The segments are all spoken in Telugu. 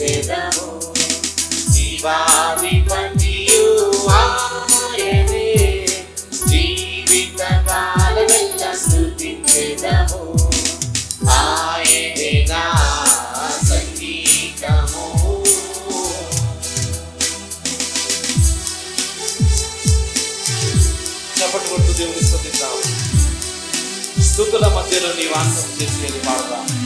నిత్యము జీవాధిపతియు ఆయనే. జీవిత కాలమెల్ల స్థుతించెదము దేవుని స్థుతిద్దాం స్థుతుల మధ్యలో నీ వాసం చేసేది పాడదాం.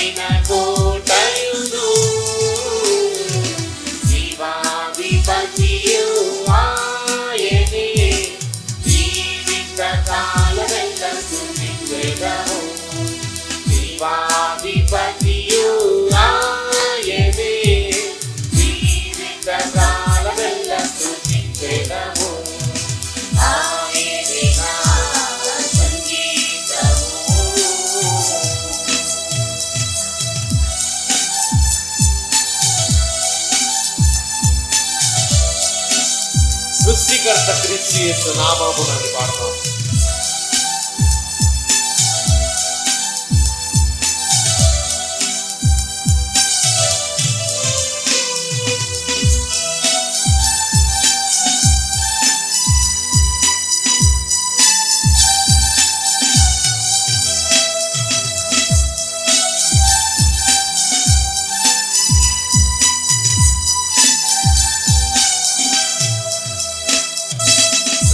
బలమైన కోటయుడు శివాధిపతియు ఆయనే జీవిత కాలమెల్ల సునింగగా கர்த்த கிறிஸ்து நாமாவும் நன்றி பாடலாம்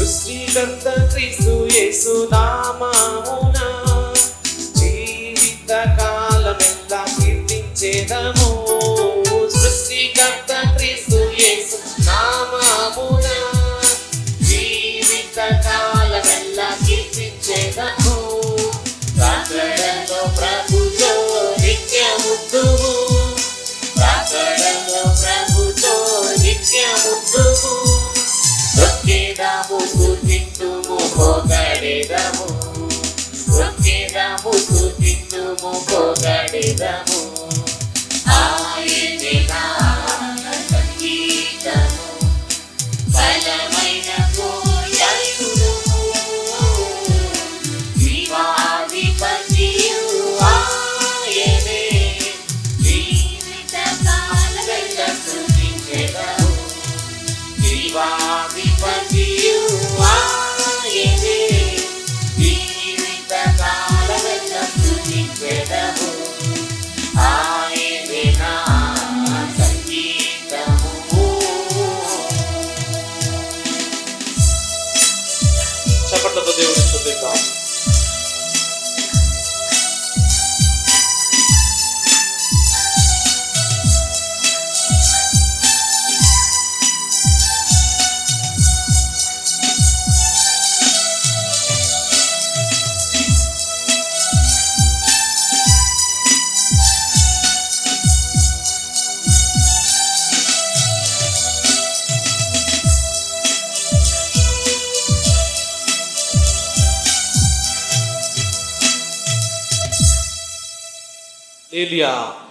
సృష్టికర్త క్రీస్తు జీవిత కాలమెల్లా కీర్తించేదము. ele a